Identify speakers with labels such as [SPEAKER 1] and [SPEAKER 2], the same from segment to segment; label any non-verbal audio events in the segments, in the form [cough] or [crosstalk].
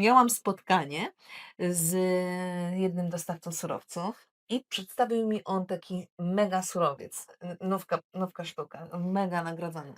[SPEAKER 1] Miałam spotkanie z jednym dostawcą surowców i przedstawił mi on taki mega surowiec, n nówka nówka sztuka, mega nagrodzona.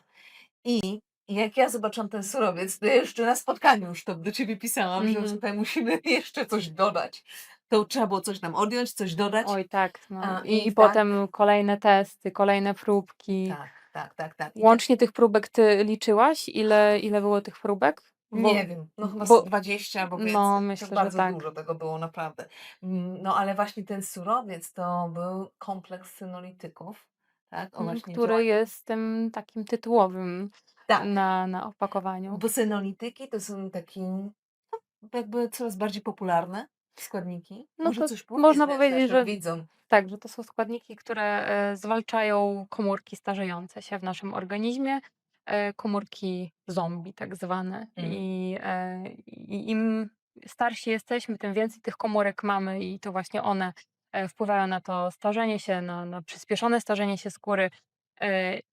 [SPEAKER 1] I jak ja zobaczyłam ten surowiec, to jeszcze na spotkaniu już to do ciebie pisałam, że
[SPEAKER 2] Mhm.
[SPEAKER 1] tutaj musimy [laughs] jeszcze coś dodać. To trzeba było coś tam odjąć, coś dodać.
[SPEAKER 2] Oj tak, no
[SPEAKER 1] A,
[SPEAKER 2] i
[SPEAKER 1] i
[SPEAKER 2] i
[SPEAKER 1] tak
[SPEAKER 2] potem kolejne testy, kolejne próbki.
[SPEAKER 1] Tak, tak, tak, tak. I tak
[SPEAKER 2] Łącznie tych próbek ty liczyłaś? Ile ile było tych próbek? Bo
[SPEAKER 1] Nie wiem, no chyba
[SPEAKER 2] bo
[SPEAKER 1] 20 albo
[SPEAKER 2] no,
[SPEAKER 1] więcej. To
[SPEAKER 2] myślę, że
[SPEAKER 1] bardzo
[SPEAKER 2] tak.
[SPEAKER 1] dużo tego było naprawdę. Mm, no ale właśnie ten surowiec to był kompleks synolityków, tak, o właśnie
[SPEAKER 2] który
[SPEAKER 1] działaniu
[SPEAKER 2] jest tym takim tytułowym
[SPEAKER 1] Tak.
[SPEAKER 2] na na opakowaniu.
[SPEAKER 1] Bo synolityki to są taki, no jakby coraz bardziej popularne składniki.
[SPEAKER 2] No
[SPEAKER 1] Może
[SPEAKER 2] to
[SPEAKER 1] coś
[SPEAKER 2] można
[SPEAKER 1] na
[SPEAKER 2] powiedzieć, że
[SPEAKER 1] widzom.
[SPEAKER 2] tak, że to są składniki, które, e, zwalczają komórki starzejące się w naszym organizmie, e, komórki zombie tak zwane.
[SPEAKER 1] Mm.
[SPEAKER 2] I, e, i im starsi jesteśmy, tym więcej tych komórek mamy i to właśnie one, e, wpływają na to starzenie się, na na przyspieszone starzenie się skóry,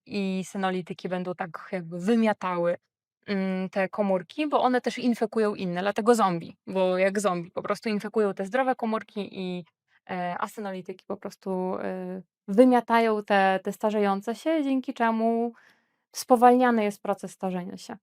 [SPEAKER 2] i synolityki będą tak jakby wymiatały, mm, te komórki, bo one też infekują inne, dlatego zombie, bo jak zombie po prostu infekują te zdrowe komórki i, a synolityki po prostu, wymiatają te te starzejące się, dzięki czemu spowalniany jest proces starzenia się.